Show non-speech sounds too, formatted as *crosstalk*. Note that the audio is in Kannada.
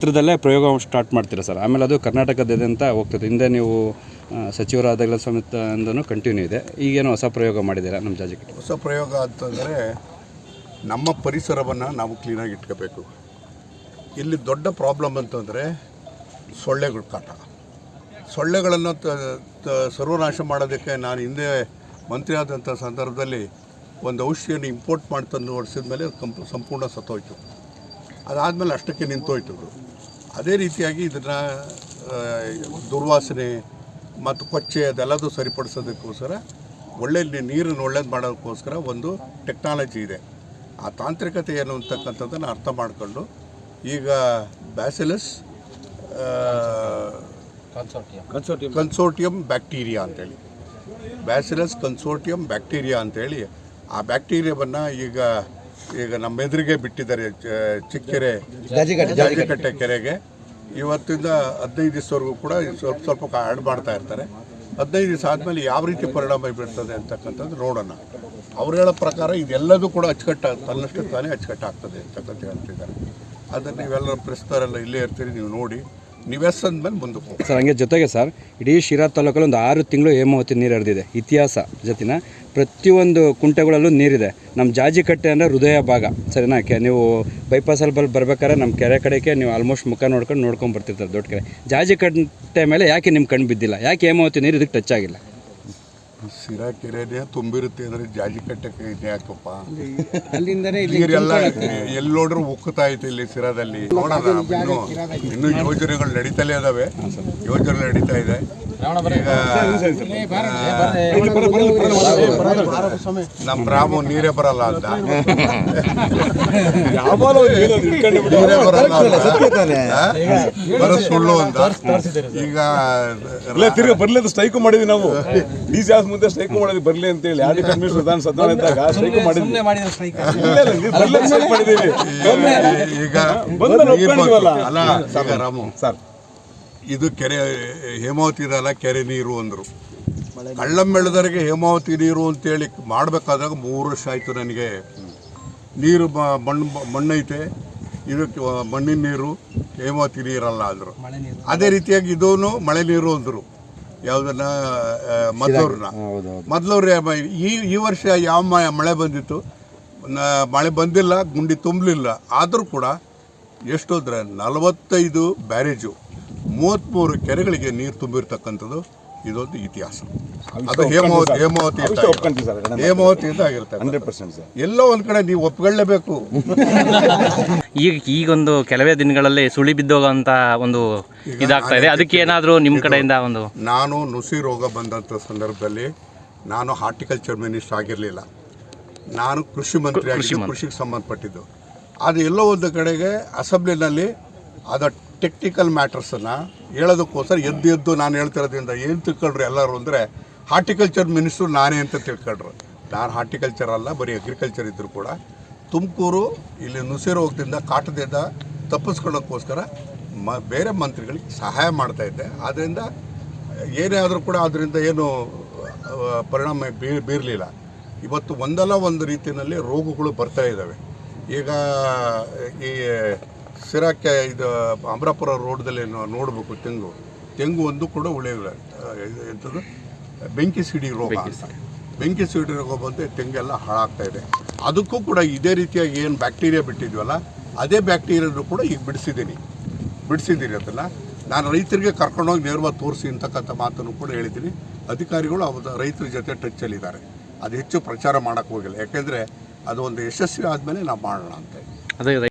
ಕ್ಷೇತ್ರದಲ್ಲೇ ಪ್ರಯೋಗ ಸ್ಟಾರ್ಟ್ ಮಾಡ್ತೀರಾ ಸರ್? ಆಮೇಲೆ ಅದು ಕರ್ನಾಟಕದಾದ್ಯಂತ ಹೋಗ್ತದೆ. ಹಿಂದೆ ನೀವು ಸಚಿವರಾದಾಗಲೂ ಸಮೇತ ಅಂದನು ಕಂಟಿನ್ಯೂ ಇದೆ. ಈಗೇನು ಹೊಸ ಪ್ರಯೋಗ ಮಾಡಿದ್ದೀರಾ ನಮ್ಮ ಜಾಜಿಗೆ? ಹೊಸ ಪ್ರಯೋಗ ಅಂತಂದರೆ ನಮ್ಮ ಪರಿಸರವನ್ನು ನಾವು ಕ್ಲೀನಾಗಿ ಇಟ್ಕೋಬೇಕು. ಇಲ್ಲಿ ದೊಡ್ಡ ಪ್ರಾಬ್ಲಮ್ ಅಂತಂದರೆ ಸೊಳ್ಳೆಗಳ ಕಾಟ. ಸೊಳ್ಳೆಗಳನ್ನು ಸರ್ವನಾಶ ಮಾಡೋದಕ್ಕೆ ನಾನು ಹಿಂದೆ ಮಂತ್ರಿ ಆದಂಥ ಸಂದರ್ಭದಲ್ಲಿ ಒಂದು ಔಷಧಿಯನ್ನು ಇಂಪೋರ್ಟ್ ಮಾಡ್ತಂದು ಹೊಡಿಸಿದ ಮೇಲೆ ಕಂಪ್, ಸಂಪೂರ್ಣ ಸತ್ತೋಯ್ತು. ಅದಾದಮೇಲೆ ಅಷ್ಟಕ್ಕೆ ನಿಂತೋಯ್ತು ಅದು ರೀತಿಯಾಗಿ ಇದನ್ನು ದುರ್ವಾಸನೆ ಮತ್ತು ಕೊಚ್ಚೆ ಅದೆಲ್ಲದೂ ಸರಿಪಡಿಸೋದಕ್ಕೋಸ್ಕರ ಒಳ್ಳೆ ನೀರನ್ನು ಒಳ್ಳೇದು ಮಾಡೋದಕ್ಕೋಸ್ಕರ ಒಂದು ಟೆಕ್ನಾಲಜಿ ಇದೆ. ಆ ತಾಂತ್ರಿಕತೆ ಏನು ಅಂತಕ್ಕಂಥದ್ದನ್ನು ಅರ್ಥ ಮಾಡಿಕೊಂಡು ಈಗ ಬ್ಯಾಸಿಲಸ್ ಕನ್ಸೋರ್ಟಿಯಂ ಬ್ಯಾಕ್ಟೀರಿಯಾ ಅಂತೇಳಿ. ಬ್ಯಾಸಿಲಸ್ ಕನ್ಸೋರ್ಟಿಯಂ ಬ್ಯಾಕ್ಟೀರಿಯಾ ಅಂತೇಳಿ ಆ ಬ್ಯಾಕ್ಟೀರಿಯಾವನ್ನು ಈಗ ಈಗ ನಮ್ಮ ಎದುರಿಗೆ ಬಿಟ್ಟಿದ್ದಾರೆ ಚಿಕ್ಕೆರೆ ಜಾಜಿಕಟ್ಟೆ ಕೆರೆಗೆ. ಇವತ್ತಿಂದ ಹದಿನೈದು ದಿವಸವರೆಗೂ ಕೂಡ ಸ್ವಲ್ಪ ಸ್ವಲ್ಪ ಆ್ಯಡ್ ಮಾಡ್ತಾ ಇರ್ತಾರೆ. ಹದಿನೈದು ದಿವಸ ಆದಮೇಲೆ ಯಾವ ರೀತಿ ಪರಿಣಾಮ ಬೀರ್ತದೆ ಅಂತಕ್ಕಂಥದ್ದು ನೋಡೋಣ. ಅವ್ರು ಹೇಳೋ ಪ್ರಕಾರ ಇದೆಲ್ಲದೂ ಕೂಡ ಅಚ್ಚುಕಟ್ಟ ತನ್ನಷ್ಟು ತಾನೇ ಅಚ್ಚುಕಟ್ಟಾಗ್ತದೆ ಅಂತಕ್ಕಂಥ ಹೇಳ್ತಿದ್ದಾರೆ. ಅದನ್ನು ನೀವೆಲ್ಲರೂ ಪ್ರಸ್ತಾರೆಲ್ಲ ಇಲ್ಲೇ ಇರ್ತೀರಿ ನೀವು ನೋಡಿ. ನೀವು ಮೇಲೆ ಮುಂದಕ್ಕೆ ಸರ್, ಹಂಗೆ ಜೊತೆಗೆ ಸರ್, ಇಡೀ ಶಿರಾ ತಾಲೂಕಲ್ಲಿ ಒಂದು ಆರು ತಿಂಗಳು ಹೇಮಾವತಿ ನೀರು ಹರಿದಿದೆ. ಇತಿಹಾಸ ಜೊತೆನ ಪ್ರತಿಯೊಂದು ಕುಂಟೆಗಳಲ್ಲೂ ನೀರಿದೆ. ನಮ್ಮ ಜಾಜಿ ಕಟ್ಟೆ ಅಂದರೆ ಹೃದಯ ಭಾಗ. ಸರಿನಾ ಕೆ, ನೀವು ಬೈಪಾಸಲ್ಲಿ ಬಲ್ ಬರ್ಬೇಕಾದ್ರೆ ನಮ್ಮ ಕೆರೆ ಕಡೆಗೆ ನೀವು ಆಲ್ಮೋಸ್ಟ್ ಮುಖ ನೋಡ್ಕೊಂಡು ನೋಡ್ಕೊಂಡು ಬರ್ತಿರ್ತಾರೆ ದೊಡ್ಡ ಕೆರೆ. ಜಾಜಿ ಕಟ್ಟೆ ಮೇಲೆ ಯಾಕೆ ನಿಮ್ಮ ಕಣ್ಣು ಬಿದ್ದಿಲ್ಲ? ಯಾಕೆ ಹೇಮಾವತಿ ನೀರು ಇದಕ್ಕೆ ಟಚ್ ಆಗಿಲ್ಲ? ಸಿರಾ ಕೆರೆನೇ ತುಂಬಿರುತ್ತೆ ಅಂದ್ರೆ ಜಾಜಿ ಕಟ್ಟಕ್ಕೆ ಇದೆ ಯಾಕಪ್ಪ? ಅಲ್ಲಿಂದನೇ ನೀರೆಲ್ಲ ಎಲ್ಲಿ ನೋಡ್ರು ಉಕ್ಕುತ್ತಾ ಐತೆ ಇಲ್ಲಿ ಸಿರಾದಲ್ಲಿ. ನೋಡೋಣ ಇನ್ನು ಇನ್ನೂ ಯೋಜನೆಗಳು ನಡೀತಲೇ ಅದಾವೆ ಯೋಜನೆ ನಡೀತಾ ಇದೆ. ನಮ್ಮ ರಾಮು ನೀರೇ ಬರಲ್ಲ ಅಂತ. ನೀರೇ ಬರಲ್ಲ? ಬರೋ ಸುಳ್ಳು ಅಂತ. ಈಗ ಇಲ್ಲ ತಿರ್ಗಿ ಬರ್ಲಿ ಅಂತ ಸ್ಟ್ರೈಕ್ ಮಾಡಿದ್ವಿ ನಾವು. ಡಿ ಸಿ ಮುಂದೆ ಸ್ಟ್ರೈಕ್ ಮಾಡಿದ್ವಿ ಬರ್ಲಿ ಅಂತ ಹೇಳಿ. ಆಡಿ ಕಮಿಷನ್ ಕಮಿಷನರ್ ವಿಧಾನ ಸದನ ಇದ್ದಾಗ ಸ್ಟ್ರೈಕ್ ಮಾಡಿದ್ವಿ. ಬರ್ಲಿ ಅಂತ ಮಾಡಿದ್ದೀವಿ. ಈಗ ಬಂದ ಅಲ್ಲ ಈಗ ರಾಮು. ಸರ್. ಇದು ಕೆರೆ ಹೇಮಾವತಿ ಇದಲ್ಲ ಕೆರೆ ನೀರು ಅಂದರು. ಕಳ್ಳಂಬೆಳೆದರಿಗೆ ಹೇಮಾವತಿ ನೀರು ಅಂತೇಳಿ ಮಾಡಬೇಕಾದಾಗ ಮೂರು ವರ್ಷ ಆಯಿತು ನನಗೆ. ನೀರು ಮಣ್ಣು ಮಣ್ಣೈತೆ. ಇದಕ್ಕೆ ಮಣ್ಣಿನ ನೀರು ಹೇಮಾವತಿ ನೀರಲ್ಲ ಅಂದರು. ಅದೇ ರೀತಿಯಾಗಿ ಇದೂ ಮಳೆ ನೀರು ಅಂದರು. ಯಾವುದನ್ನ ಮೊದಲವ್ರನ್ನ ಮೊದಲವ್ರೆ ಈ ಈ ವರ್ಷ ಯಾವ ಮಳೆ ಬಂದಿತ್ತು? ಮಳೆ ಬಂದಿಲ್ಲ ಗುಂಡಿ ತುಂಬಲಿಲ್ಲ. ಆದರೂ ಕೂಡ ಎಷ್ಟೋದ್ರೆ ಅಂದರೆ ನಲವತ್ತೈದು ಬ್ಯಾರೇಜು. ಮೂವತ್ತ್ಮೂರು ಕೆರೆಗಳಿಗೆ ನೀರು ತುಂಬಿರ್ತಕ್ಕಂಥದ್ದು ಇದೊಂದು ಇತಿಹಾಸ. ಅದು ಹೇಮಾವತಿ ಹೇಮಾವತಿ ಹೇಮಾವತಿಯಿಂದ ಆಗಿರುತ್ತೆ. ಎಲ್ಲೋ ಒಂದು ಕಡೆ ನೀವು ಒಪ್ಕೊಳ್ಳೇಬೇಕು. *laughs* ಈಗ ಈಗೊಂದು ಕೆಲವೇ ದಿನಗಳಲ್ಲಿ ಸುಳಿ ಬಿದ್ದೋಗಂತ ಒಂದು ಇದಾಗ್ತಾ ಇದೆ. ಅದಕ್ಕೆ ಏನಾದರೂ ನಿಮ್ಮ ಕಡೆಯಿಂದ ಒಂದು ನಾನು ನುಸಿ ರೋಗ ಬಂದಂಥ ಸಂದರ್ಭದಲ್ಲಿ ನಾನು ಹಾರ್ಟಿಕಲ್ಚರ್ ಮಿನಿಸ್ಟರ್ ಆಗಿರಲಿಲ್ಲ. ನಾನು ಕೃಷಿ ಮಂತ್ರಿ. ಕೃಷಿಗೆ ಸಂಬಂಧಪಟ್ಟಿದ್ದು. ಅದು ಎಲ್ಲೋ ಒಂದು ಕಡೆಗೆ ಅಸೆಂಬ್ಲಿನಲ್ಲಿ ಅದ ಟೆಕ್ನಿಕಲ್ ಮ್ಯಾಟರ್ಸನ್ನು ಹೇಳೋದಕ್ಕೋಸ್ಕರ ಎದ್ದು ಎದ್ದು ನಾನು ಹೇಳ್ತಿರೋದ್ರಿಂದ ಏನು ತಿಳ್ಕೊಳ್ರಿ ಎಲ್ಲರೂ ಅಂದರೆ ಹಾರ್ಟಿಕಲ್ಚರ್ ಮಿನಿಸ್ಟ್ರು ನಾನೇ ಅಂತ ತಿಳ್ಕೊಳ್ರು. ನಾನು ಹಾರ್ಟಿಕಲ್ಚರ್ ಅಲ್ಲ, ಬರೀ ಅಗ್ರಿಕಲ್ಚರ್ ಇದ್ದರೂ ಕೂಡ. ತುಮಕೂರು, ಇಲ್ಲಿ ನುಸಿ ರೋಗದಿಂದ ಕಾಟದಿಂದ ತಪ್ಪಿಸ್ಕೊಳ್ಳೋಕ್ಕೋಸ್ಕರ ಮ, ಬೇರೆ ಮಂತ್ರಿಗಳಿಗೆ ಸಹಾಯ ಮಾಡ್ತಾ ಇದ್ದೆ. ಆದ್ದರಿಂದ ಏನೇ ಆದರೂ ಕೂಡ ಅದರಿಂದ ಏನು ಪರಿಣಾಮ ಬೀ, ಬೀರಲಿಲ್ಲ. ಇವತ್ತು ಒಂದಲ್ಲ ಒಂದು ರೀತಿಯಲ್ಲಿ ರೋಗಗಳು ಬರ್ತಾ ಇದ್ದಾವೆ ಈಗ ಈ ಸಿರಾಕ್ಕೆ ಇದು ಅಮರಾಪುರ ರೋಡ್ದಲ್ಲಿ ನೋಡಬೇಕು ತೆಂಗು. ತೆಂಗು ಒಂದು ಕೂಡ ಉಳಿಯಿಲ್ಲ. ಎಂಥದ್ದು ಬೆಂಕಿ ಸಿಡಿ ರೋಗ ಅಂತ. ಬೆಂಕಿ ಸಿಡಿ ರೋಗ ಬಂದು ತೆಂಗೆಲ್ಲ ಹಾಳಾಗ್ತಾ ಇದೆ. ಅದಕ್ಕೂ ಕೂಡ ಇದೇ ರೀತಿಯಾಗಿ ಏನು ಬ್ಯಾಕ್ಟೀರಿಯಾ ಬಿಟ್ಟಿದ್ವಲ್ಲ ಅದೇ ಬ್ಯಾಕ್ಟೀರಿಯಾನು ಕೂಡ ಈಗ ಬಿಡಿಸಿದ್ದೀನಿ. ಬಿಡಿಸಿದ್ದೀನಿ ಅದನ್ನು. ನಾನು ರೈತರಿಗೆ ಕರ್ಕೊಂಡೋಗಿ ನೇರವಾಗಿ ತೋರಿಸಿ ಅಂತಕ್ಕಂಥ ಮಾತನ್ನು ಕೂಡ ಹೇಳಿದ್ದೀನಿ. ಅಧಿಕಾರಿಗಳು ಅವತ್ತು ರೈತರ ಜೊತೆ ಟಚ್ಚಲ್ಲಿದ್ದಾರೆ ಅದು ಹೆಚ್ಚು ಪ್ರಚಾರ ಮಾಡೋಕ್ಕೆ ಹೋಗಿಲ್ಲ. ಯಾಕೆಂದರೆ ಅದು ಒಂದು ಯಶಸ್ವಿ ಆದಮೇಲೆ ನಾವು ಮಾಡೋಣ ಅಂತ ಅದು